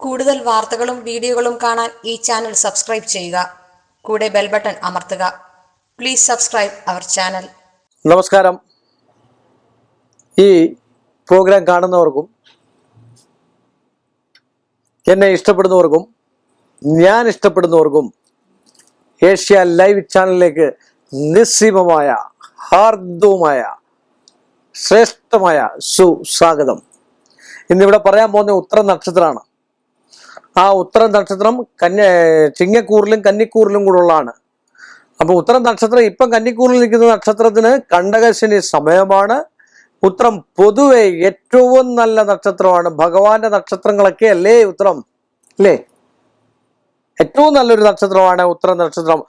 കൂടുതൽ വാർത്തകളും വീഡിയോകളും കാണാൻ ഈ ചാനൽ സബ്സ്ക്രൈബ് ചെയ്യുക. കൂടെ ബെൽ ബട്ടൺ അമർത്തുക. Please subscribe our channel. നമസ്കാരം. ഈ പ്രോഗ്രാം കാണുന്നവർക്കും എന്നെ ഇഷ്ടപ്പെടുന്നവർക്കും ഞാൻ ഇഷ്ടപ്പെടുന്നവർക്കും ഏഷ്യ ലൈവ് ചാനലിലേക്ക് നിസ്സീമമായ ഹാർദവുമായ ശ്രേഷ്ഠമായ സുസ്വാഗതം. ഇന്നിവിടെ പറയാൻ പോകുന്ന ഉത്തര നക്ഷത്രമാണ് ആ ഉത്തര നക്ഷത്രം കന്യ ചിങ്ങക്കൂറിലും കന്നിക്കൂറിലും കൂടെ ഉള്ളതാണ്. അപ്പൊ ഉത്തരം നക്ഷത്രം ഇപ്പം കന്നിക്കൂറിൽ നിൽക്കുന്ന നക്ഷത്രത്തിന് കണ്ടകശനി സമയമാണ്. ഉത്തരം പൊതുവെ ഏറ്റവും നല്ല നക്ഷത്രമാണ്. ഭഗവാന്റെ നക്ഷത്രങ്ങളൊക്കെ അല്ലേ ഉത്തരം? അല്ലേ? ഏറ്റവും നല്ലൊരു നക്ഷത്രമാണ് ഉത്തര നക്ഷത്രം.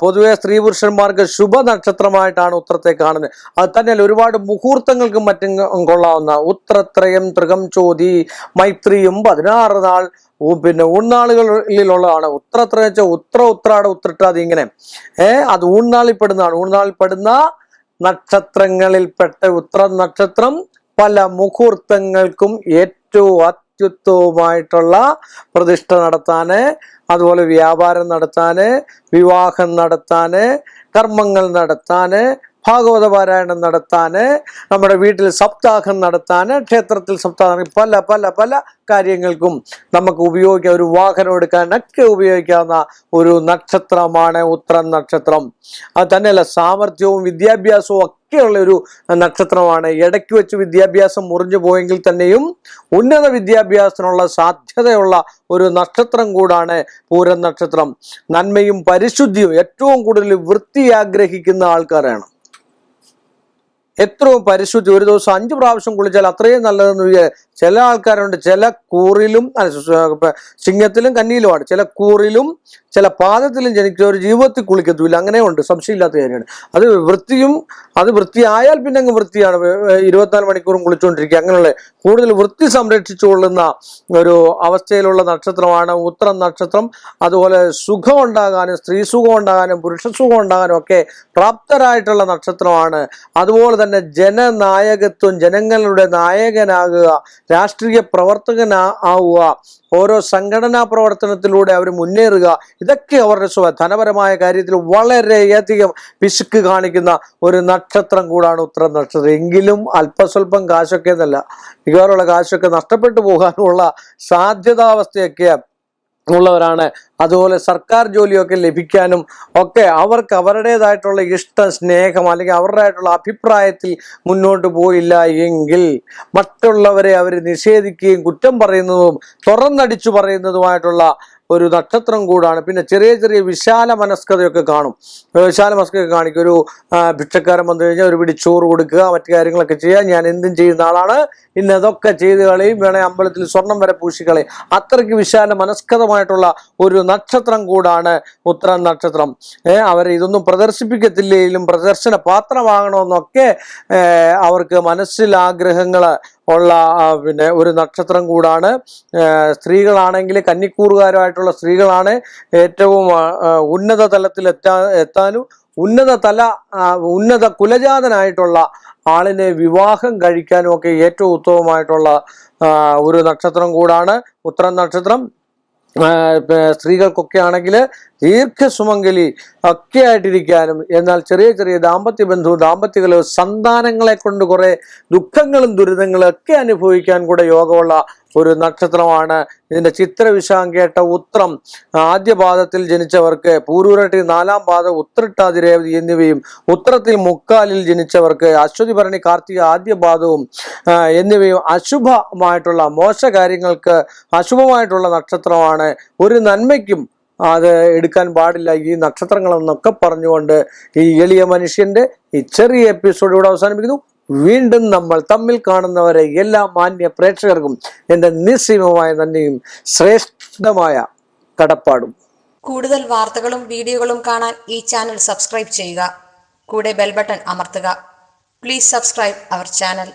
പൊതുവെ സ്ത്രീ പുരുഷന്മാർക്ക് ശുഭ നക്ഷത്രമായിട്ടാണ് ഉത്തരത്തെ കാണുന്നത്. അത് തന്നെയല്ല ഒരുപാട് മുഹൂർത്തങ്ങൾക്കും മറ്റും കൊള്ളാവുന്ന ഉത്തരത്രയം തൃകം ചോതി മൈത്രിയും പതിനാറ് നാൾ പിന്നെ ഊൺനാളുകളിലുള്ളതാണ്. ഉത്തരത്രയം വെച്ചാൽ ഉത്ര ഉത്രാട ഉത്രട്ടാതി ഇങ്ങനെ. ഏർ അത് ഊൺനാളിൽ പെടുന്നതാണ് ഊൺനാളിൽ പെടുന്ന നക്ഷത്രങ്ങളിൽപ്പെട്ട ഉത്ര നക്ഷത്രം പല മുഹൂർത്തങ്ങൾക്കും ഏറ്റവും അത്യുത്തവുമായിട്ടുള്ള പ്രതിഷ്ഠ നടത്താന് അതുപോലെ വ്യാപാരം നടത്താന് വിവാഹം നടത്താന് കർമ്മങ്ങൾ നടത്താന് ഭാഗവത പാരായണം നടത്താന് നമ്മുടെ വീട്ടിൽ സപ്താഹം നടത്താന് ക്ഷേത്രത്തിൽ സപ്താഹം പല പല പല കാര്യങ്ങൾക്കും നമുക്ക് ഉപയോഗിക്കാം. ഒരു വാഹനം എടുക്കാനൊക്കെ ഉപയോഗിക്കാവുന്ന ഒരു നക്ഷത്രമാണ് ഉത്തരം നക്ഷത്രം. അത് തന്നെയല്ല സാമർഥ്യവും വിദ്യാഭ്യാസവും ഒക്കെയുള്ള ഒരു നക്ഷത്രമാണ്. ഇടയ്ക്ക് വെച്ച് വിദ്യാഭ്യാസം മുറിഞ്ഞു പോയെങ്കിൽ തന്നെയും ഉന്നത വിദ്യാഭ്യാസത്തിനുള്ള സാധ്യതയുള്ള ഒരു നക്ഷത്രം കൂടാണ് പൂരം നക്ഷത്രം. നന്മയും പരിശുദ്ധിയും ഏറ്റവും കൂടുതൽ വൃത്തി ആഗ്രഹിക്കുന്ന ആൾക്കാരാണ്. എത്രയും പരിശുദ്ധി ഒരു ദിവസം അഞ്ച് പ്രാവശ്യം കുളിച്ചാൽ അത്രയും നല്ലതെന്ന് ചില ആൾക്കാരുണ്ട്. ചില കൂറിലും സിംഹത്തിലും കന്നിയിലുമാണ്. ചില കൂറിലും ചില പാദത്തിലും ജനിച്ച ഒരു ജീവിതത്തിൽ കുളിക്കത്തുമില്ല. അങ്ങനെയുണ്ട്. സംശയമില്ലാത്ത കാര്യമാണ്. അത് വൃത്തിയും അത് വൃത്തിയായാൽ പിന്നെ അങ്ങ് വൃത്തിയാണ്. ഇരുപത്തിനാല് മണിക്കൂറും കുളിച്ചുകൊണ്ടിരിക്കുക. അങ്ങനെയുള്ള കൂടുതൽ വൃത്തി സംരക്ഷിച്ചുകൊള്ളുന്ന ഒരു അവസ്ഥയിലുള്ള നക്ഷത്രമാണ് ഉത്തരം നക്ഷത്രം. അതുപോലെ സുഖം ഉണ്ടാകാനും സ്ത്രീ സുഖം ഉണ്ടാകാനും പുരുഷ സുഖം ഉണ്ടാകാനും ഒക്കെ പ്രാപ്തരായിട്ടുള്ള നക്ഷത്രമാണ്. അതുപോലെ തന്നെ ജനനായകത്വം ജനങ്ങളുടെ നായകനാകുക രാഷ്ട്രീയ പ്രവർത്തകനാ ആവുക. ഓരോ സംഘടനാ പ്രവർത്തനത്തിലൂടെ അവർ മുന്നേറുക. ഇതൊക്കെ അവരുടെ സ്വ ധനപരമായ കാര്യത്തിൽ വളരെയധികം പിശുക്ക് കാണിക്കുന്ന ഒരു നക്ഷത്രം കൂടാണ് ഉത്തര നക്ഷത്രം. എങ്കിലും അല്പസ്വല്പം കാശൊക്കെ എന്നല്ല. മിക്കവാറുള്ള കാശൊക്കെ നഷ്ടപ്പെട്ടു പോകാനുള്ള സാധ്യതാവസ്ഥയൊക്കെ ഉള്ളവരാണ്. അതുപോലെ സർക്കാർ ജോലിയൊക്കെ ലഭിക്കാനും ഒക്കെ അവർക്ക് അവരുടേതായിട്ടുള്ള ഇഷ്ട സ്നേഹം അല്ലെങ്കിൽ അവരുടേതായിട്ടുള്ള അഭിപ്രായത്തിൽ മുന്നോട്ട് പോയില്ല എങ്കിൽ മറ്റുള്ളവരെ അവർ നിഷേധിക്കുകയും കുറ്റം പറയുന്നതും തുറന്നടിച്ചു പറയുന്നതുമായിട്ടുള്ള ഒരു നക്ഷത്രം കൂടാണ്. പിന്നെ ചെറിയ ചെറിയ വിശാല മനസ്കതയൊക്കെ കാണും. വിശാല മനസ്കത കാണിക്കും. ഒരു ഭിക്ഷക്കാരൻ വന്നു കഴിഞ്ഞാൽ ഒരു പിടി ചോറ് കൊടുക്കുക മറ്റു കാര്യങ്ങളൊക്കെ ചെയ്യുക. ഞാൻ എന്തും ചെയ്യുന്ന ആളാണ്. ഇന്ന് അതൊക്കെ ചെയ്ത് കളയും. വേണേ അമ്പലത്തിൽ സ്വർണം വരെ പൂശിക്കളയും അത്രയ്ക്ക് വിശാല മനസ്കതമായിട്ടുള്ള ഒരു നക്ഷത്രം കൂടാണ് ഉത്തര നക്ഷത്രം. അവർ ഇതൊന്നും പ്രദർശിപ്പിക്കത്തില്ലെങ്കിലും പ്രദർശന പാത്രമാകണമെന്നൊക്കെ അവർക്ക് മനസ്സിൽ ആഗ്രഹങ്ങൾ ഉള്ള പിന്നെ ഒരു നക്ഷത്രം കൂടാണ്. സ്ത്രീകളാണെങ്കിൽ കന്നിക്കൂറുകാരുമായിട്ടുള്ള സ്ത്രീകളാണ് ഏറ്റവും ഉന്നത തലത്തിൽ എത്താ എത്താനും ഉന്നത തല ഉന്നത കുലജാതനായിട്ടുള്ള ആളിനെ വിവാഹം കഴിക്കാനും ഒക്കെ ഏറ്റവും ഉത്തമമായിട്ടുള്ള ഒരു നക്ഷത്രം കൂടാണ് ഉത്തരം നക്ഷത്രം. സ്ത്രീകൾക്കൊക്കെ ആണെങ്കിൽ ദീർഘസുമംഗലി ഒക്കെ ആയിട്ടിരിക്കാനും എന്നാൽ ചെറിയ ചെറിയ ദാമ്പത്യ ബന്ധവും ദാമ്പത്യകളോ സന്താനങ്ങളെ കൊണ്ട് കുറേ ദുഃഖങ്ങളും ദുരിതങ്ങളും ഒക്കെ അനുഭവിക്കാൻ കൂടെ യോഗമുള്ള ഒരു നക്ഷത്രമാണ്. ഇതിന്റെ ചിത്രവിശാം കേട്ട ഉത്രം ആദ്യ പാദത്തിൽ ജനിച്ചവർക്ക് പൂരൂരട്ടി നാലാം പാദം ഉത്രട്ടാതി രേവതി എന്നിവയും ഉത്രത്തിൽ മുക്കാലിൽ ജനിച്ചവർക്ക് അശ്വതി ഭരണി കാർത്തിക ആദ്യ പാദവും എന്നിവയും അശുഭമായിട്ടുള്ള മോശ കാര്യങ്ങൾക്ക് അശുഭമായിട്ടുള്ള നക്ഷത്രമാണ്. ഒരു നന്മയ്ക്കും അത് എടുക്കാൻ പാടില്ല ഈ നക്ഷത്രങ്ങളെന്നൊക്കെ പറഞ്ഞുകൊണ്ട് ഈ എളിയ മനുഷ്യന്റെ ഈ ചെറിയ എപ്പിസോഡ് ഇവിടെ അവസാനിപ്പിക്കുന്നു. വീണ്ടും നമ്മൾ തമ്മിൽ കാണുന്നവരെ എല്ലാ മാന്യ പ്രേക്ഷകർക്കും എന്റെ നിസ്സീമമായ നന്ദിയും ശ്രേഷ്ഠമായ കടപ്പാടും. കൂടുതൽ വാർത്തകളും വീഡിയോകളും കാണാൻ ഈ ചാനൽ സബ്സ്ക്രൈബ് ചെയ്യുക. കൂടെ ബെൽബട്ടൺ അമർത്തുക. Please subscribe our channel